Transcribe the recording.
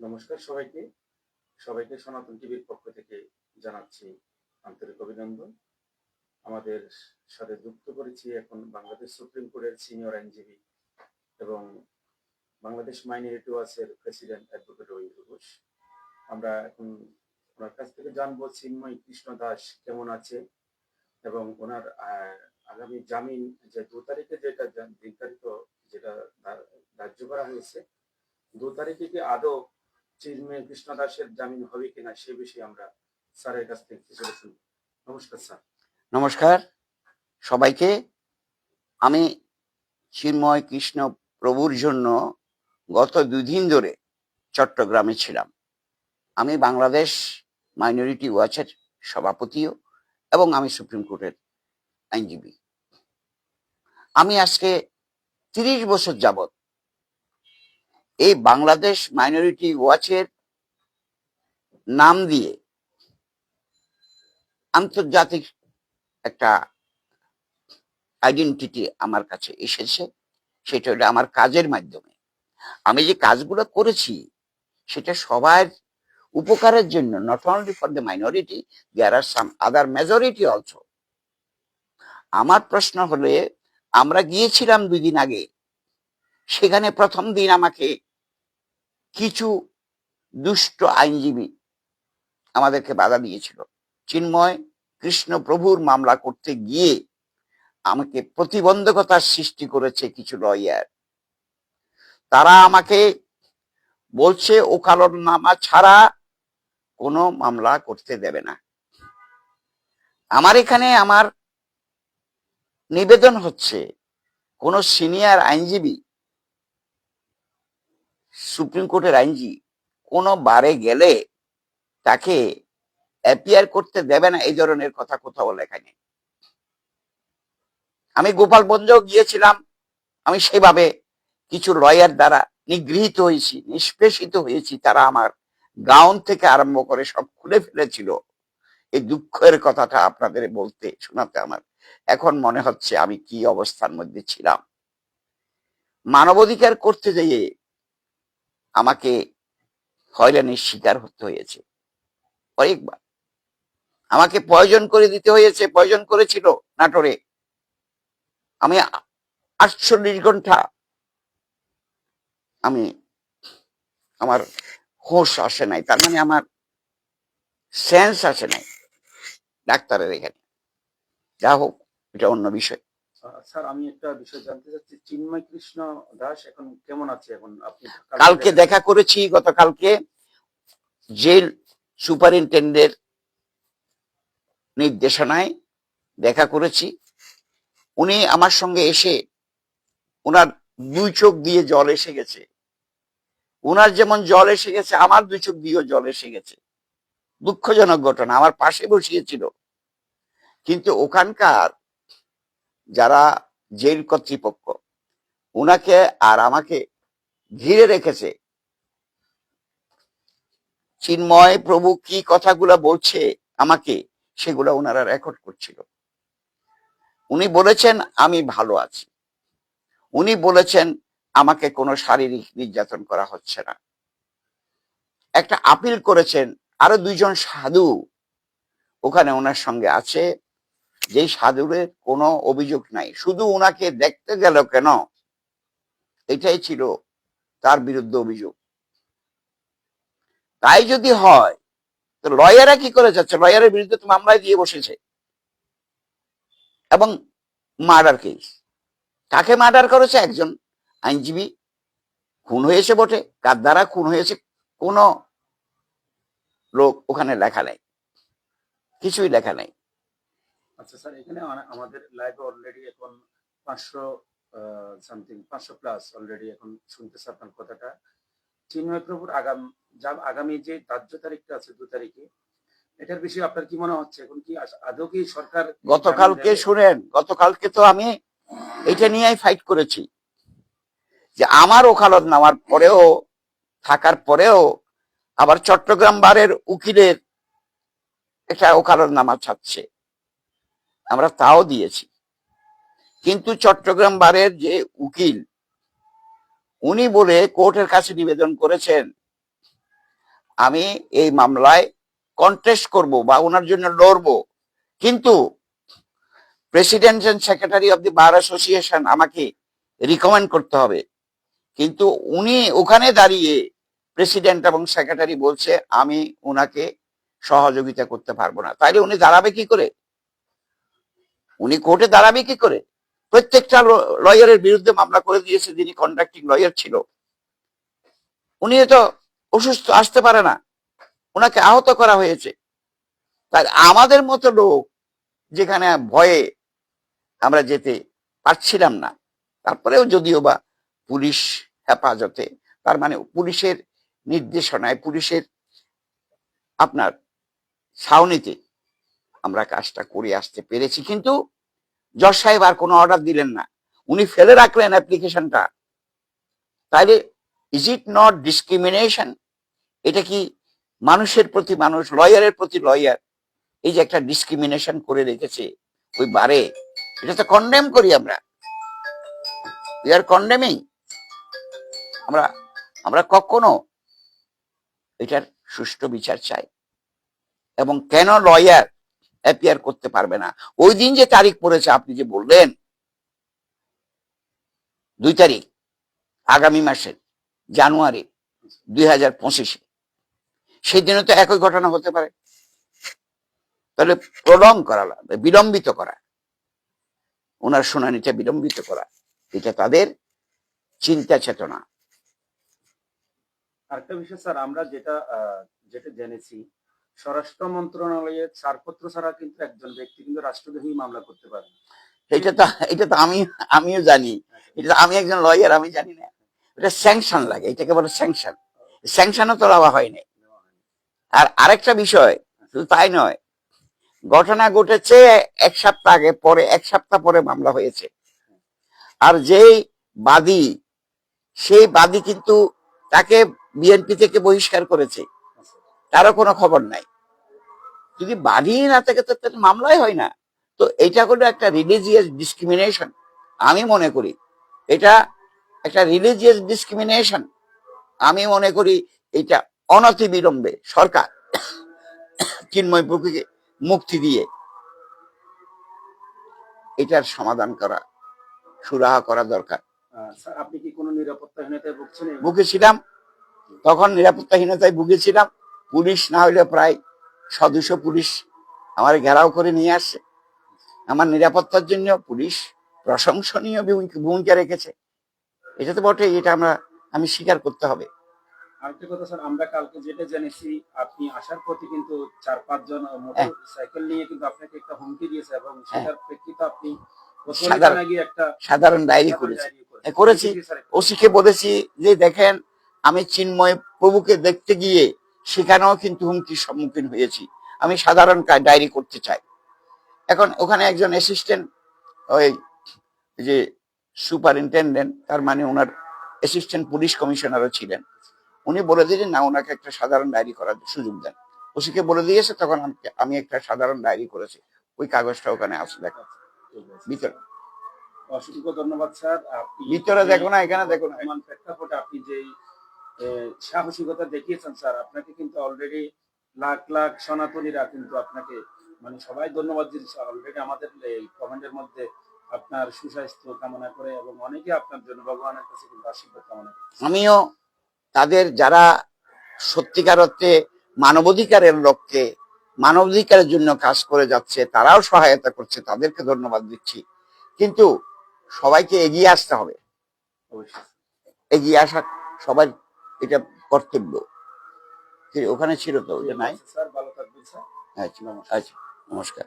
নমস্কার সবাইকে। সবাইকে সনাতন টিভির পক্ষ থেকে জানাচ্ছি আন্তরিক অভিনন্দন। আমাদের সাথে যুক্ত করেছি এখন বাংলাদেশ সুপ্রিম কোর্টের সিনিয়র আইনজীবী এবং বাংলাদেশ মাইনরিটি ওয়াচের প্রেসিডেন্ট অ্যাডভোকেট রবীন্দ্র ঘোষ। আমরা এখন ওনার কাছ থেকে জানব চিন্ময় কৃষ্ণ দাস কেমন আছে এবং ওনার আগামী জামিন যে দু তারিখে যেটা নির্ধারিত, যেটা ধার্য করা হয়েছে, দু তারিখে কি আদৌ চিন্ময় কৃষ্ণ দাসের জামিন হবে কিনা সে বিষয়ে আমরা স্যারের কাছ থেকে কিছু নমস্কার, স্যার। নমস্কার। সবাইকে আমি চিন্ময় কৃষ্ণ প্রভুর জন্য গত দুদিন ধরে চট্টগ্রামে ছিলাম। আমি বাংলাদেশ মাইনরিটি ওয়াচের সভাপতিও এবং আমি সুপ্রিম কোর্টের আইনজীবী। আমি আজকে তিরিশ বছর যাবত এই বাংলাদেশ মাইনরিটি ওয়াচের নাম দিয়ে আন্তর্জাতিক একটা আইডেন্টিটি আমার কাছে এসেছে। সেটা হলো আমার কাজের মাধ্যমে। আমি যে কাজগুলো করেছি, সেটা সবার উপকারের জন্য not only for the minority there are some other majority also আমার প্রশ্ন হলে, আমরা গিয়েছিলাম দুই দিন আগে, সেখানে প্রথম দিন আমাকে কিছু দুষ্ট আইনজীবী আমাদেরকে বাধা দিয়েছিল। চিন্ময় কৃষ্ণ প্রভুর মামলা করতে গিয়ে আমাকে প্রতিবন্ধকতার সৃষ্টি করেছে কিছু লয়ার। তারা আমাকে বলছে ওকালর নামা ছাড়া কোনো মামলা করতে দেবে না। আমার এখানে আমার নিবেদন হচ্ছে, কোন সিনিয়র আইনজীবী সুপ্রিম কোর্টের আইনজীবী কোনো বারে গেলে তাকে অ্যাপিয়ার করতে দেবে না এই ধরনের কথা কোথাও লেখা নেই। আমি গোপালগঞ্জেও গিয়েছিলাম, আমি সেভাবে কিছু লয়ার দ্বারা নিগৃহীত হয়েছি, নিষ্পেষিত হয়েছি, তারা আমার গাউন থেকে আরম্ভ করে সব খুলে ফেলেছিল। এই দুঃখের কথাটা আপনাদের বলতে শোনাতে আমার এখন মনে হচ্ছে আমি কি অবস্থার মধ্যে ছিলাম। মানবাধিকার করতে যেয়ে আমাকে হয়রানির শিকার হতে হয়েছে। অনেকবার। আমাকে প্রয়োজন করে দিতে হয়েছে, প্রয়োজন করেছিল নাটোরে। আমি আটচল্লিশ ঘণ্টা আমি আমার হোশ আসে নাই, তার মানে আমার সেন্স আসে নাই ডাক্তারের এখানে। যা হোক, এটা অন্য বিষয়। স্যার আমি একটা বিষয় জানতে চাচ্ছি। চিন্ময় কৃষ্ণ দাস এখন কেমন আছে এখন? আপনি কালকে দেখা করেছি গতকালকে। জেল সুপারিনটেন্ডেন্ট নির্দেশনায় দেখা করেছি। উনি আমার সঙ্গে এসে ওনার দুই চোখ দিয়ে জল এসে গেছে। ওনার যেমন জল এসে গেছে আমার দুই চোখ দিয়েও জল এসে গেছে। দুঃখজনক ঘটনা আমার পাশে বসিয়েছিল। কিন্তু ওখানকার যারা জেল কর্তৃপক্ষ, উনাকে আর আমাকে ঘিরে রেখেছে। চিন্ময় প্রভু কি কথাগুলো বলছে আমাকে, সেগুলো ওনারা রেকর্ড করছিল। উনি বলেছেন, আমি ভালো আছি। উনি বলেছেন, আমাকে কোনো শারীরিক নির্যাতন করা হচ্ছে না। একটা আপিল করেছেন আরও দুইজন সাধু, ওখানে ওনার সঙ্গে আছে। যেই সাধুরের কোনো অভিযোগ নাই, শুধু ওনাকে দেখতে গেল কেন? এটাই ছিল তার বিরুদ্ধে অভিযোগ। তাই যদি হয়, তো লয়াররা কি করে যাচ্ছে? লয়ারের বিরুদ্ধে তো মামলায় দিয়ে বসেছে। এবং মার্ডার কেস। কাকে মার্ডার করেছে? একজন আইনজীবী। খুন হয়েছে বটে। কার দ্বারা খুন হয়েছে? কোন লোক ওখানে লেখা নেই। কিছুই লেখা নেই। আচ্ছা স্যার এখানে আমাদের লাইভে অলরেডি এখন পাঁচশো সামথিং পাঁচশো প্লাস অলরেডি এখন শুনতেছে আপনার কথাটা। চিন্ময় প্রভুর আগাম যা আগামী যে ধার্য তারিখটা আছে দু তারিখে এটার বিষয়ে আপনার কি মনে হচ্ছে? এখন কি আদৌ কি সরকার গতকালকে শুনেন গতকালকে তো আমি এটা নিয়েই ফাইট করেছি যে আমার ওকালত নেওয়ার পরেও থাকার পরেও আবার চট্টগ্রাম বারের উকিলের একটা ওকালত নামা চাচ্ছে আমরা তাও দিয়েছি। কিন্তু চট্টগ্রাম বারের যে উকিল, উনি বলে কোর্টের কাছে নিবেদন করেছেন, আমি এই মামলায় কন্টেস্ট করব বা ওনার জন্য লড়বো। কিন্তু president and secretary of the bar association আমাকে রিকমেন্ড করতে হবে। কিন্তু উনি ওখানে দাঁড়িয়ে প্রেসিডেন্ট এবং সেক্রেটারি বলছে, আমি ওনাকে সহযোগিতা করতে পারব না। তাইলে উনি দাঁড়াবে কি করে? উনি কোর্টে দাঁড়াবে কি করে? প্রত্যেকটা লয়ারের বিরুদ্ধে মামলা করে দিয়েছে, যিনি কন্ডাক্টিং লয়ার ছিল। উনি তো অসুস্থ, আসতে পারে না। ওনাকে আহত করা হয়েছে। তাই আমাদের মতো লোক যেখানে ভয়ে আমরা যেতে পারছিলাম না, তারপরেও যদিও বা পুলিশ হেফাজতে, তার মানে পুলিশের নির্দেশনায়, পুলিশের আপনার ছাউনিতে আমরা কাজটা করে আসতে পেরেছি, কিন্তু জজ সাহেব আর কোনো অর্ডার দিলেন না। উনি ফেলে রাখলেন অ্যাপ্লিকেশনটা তাইলে ইজ ইট নট ডিসক্রিমিনেশন এটা কি মানুষের প্রতি, মানুষ লয়ারের প্রতি লয়ার এই যে একটা ডিসক্রিমিনেশন করে রেখেছে ওই বারে? এটা তো কন্ডেম করি আমরা। উই আর কন্ডেমিং আমরা আমরা কখনো এটার সুষ্ঠু বিচার চাই। এবং কেন লয়ার অ্যাপিয়ার করতে পারবে না। ওই দিন যে তারিখ পড়েছে, আপনি যে বললেন, দুই তারিখ, আগামী মাসের জানুয়ারি দুই হাজার পঁচিশে। সেই দিনে তো একই ঘটনা হতে পারে। তাহলে প্রলং করা বিলম্বিত করা। ওনার শুনানিটা বিলম্বিত করা, এটা তাদের চিন্তা চেতনা। আরেকটা বিষয়, স্যার, আমরা যেটা যেটা জেনেছি স্বরাষ্ট্র মন্ত্রণালয়ের ছাড়পত্র ছাড়া কিন্তু একজন ব্যক্তি কিন্তু রাষ্ট্রদ্রোহী মামলা করতে পারে এটা তো এটা তো আমি, আমিও জানি। এটা আমি একজন লয়ার আমি জানি না। এটা স্যাংশন লাগে, এটাকে বলে স্যাংশন স্যাংশনও তো দেওয়া হয়নি আর আরেকটা বিষয়, শুধু তাই নয়, ঘটনা ঘটেছে এক সপ্তাহ আগে, পরে, এক সপ্তাহ পরে মামলা হয়েছে। আর যেই বাদী, সেই বাদী কিন্তু তাকে বিএনপি থেকে বহিষ্কার করেছে। তারও কোনো খবর নাই। যদি বাদী না থাকে তো মামলাই হয় না। তো এটা হলো একটা রিলিজিয়াস ডিসক্রিমিনেশন আমি মনে করি। এটা একটা রিলিজিয়াস ডিসক্রিমিনেশন আমি মনে করি এটা অনতি বিলম্বে সরকার চিন্ময় প্রকৃতিকে মুক্তি দিয়ে এটার সমাধান করা সুরাহা করা দরকার। আপনি কি কোনো নিরাপত্তাহীনতায় ভুগছেন ভুগেছিলাম তখন নিরাপত্তাহীনতায় ভুগেছিলাম পুলিশ না হলে প্রায় সদস্য পুলিশ আমার ঘেরাও করে নিয়ে আসছে আমার নিরাপত্তার জন্য পুলিশ প্রশংসনীয় ভূমি- ভূমিকা রেখেছে। এটা তো বটে এটা আমরা আমি স্বীকার করতে হবে। আরেকটা কথা স্যার আমরা কালকে যেটা জেনেছি আপনি আসার পথে কিন্তু চার পাঁচজন সাইকেল নিয়ে কিন্তু আপনাকে একটা হুমকি দিয়েছে এবং সেটার প্রেক্ষিতে আপনি সাধারণ- একটা সাধারণ ডায়েরি করেছে। এ, করেছি। ওসিকে বলেছি যে দেখেন আমি চিন্ময় প্রভুকে দেখতে গিয়ে সেখানেও কিন্তু হুমকির সম্মুখীন হয়েছি। আমি সাধারণ ডায়েরি করতে চাই। এখন ওখানে একজন অ্যাসিস্ট্যান্ট ওই যে সুপারিনটেন্ডেন্ট তার মানে ওনার অ্যাসিস্ট্যান্ট পুলিশ কমিশনারও ছিলেন। উনি বলে দিলেন না ওনাকে একটা সাধারণ ডায়েরি করার সুযোগ দেন। ওসিকে বলে দিয়েছে তখন আমি একটা সাধারণ ডায়েরি করেছি। ওই কাগজটা ওখানে আছে দেখো। ভিতরে। অসংখ্য ধন্যবাদ স্যার। ভিতরে দেখো না এখানে দেখো না। প্রেক্ষাপটে আপনি যে সাহসিকতা দেখিয়েছেন স্যার। আপনাকে কিন্তু অলরেডি লাখ লাখ সনাতনীরা কিন্তু আপনাকে মানে সবাই ধন্যবাদ দিচ্ছে অলরেডি আমাদের এই কমেন্টের মধ্যে আপনার সুস্বাস্থ্য কামনা করে এবং অনেকে আপনার জন্য ভগবানের কাছে কিন্তু আশীর্বাদ কামনা করে। আমিও তাদের যারা সত্যিকার অর্থে মানবাধিকারের লক্ষ্যে মানবাধিকারের জন্য কাজ করে যাচ্ছে তারাও সহায়তা করছে তাদেরকে ধন্যবাদ দিচ্ছি। কিন্তু সবাইকে এগিয়ে আসতে হবে। এগিয়ে আসা সবার এটা কর্তব্য। ওখানে ছিল তো? ওটা নাই? স্যার ভালো থাকবেন স্যার। আচ্ছা আচ্ছা নমস্কার।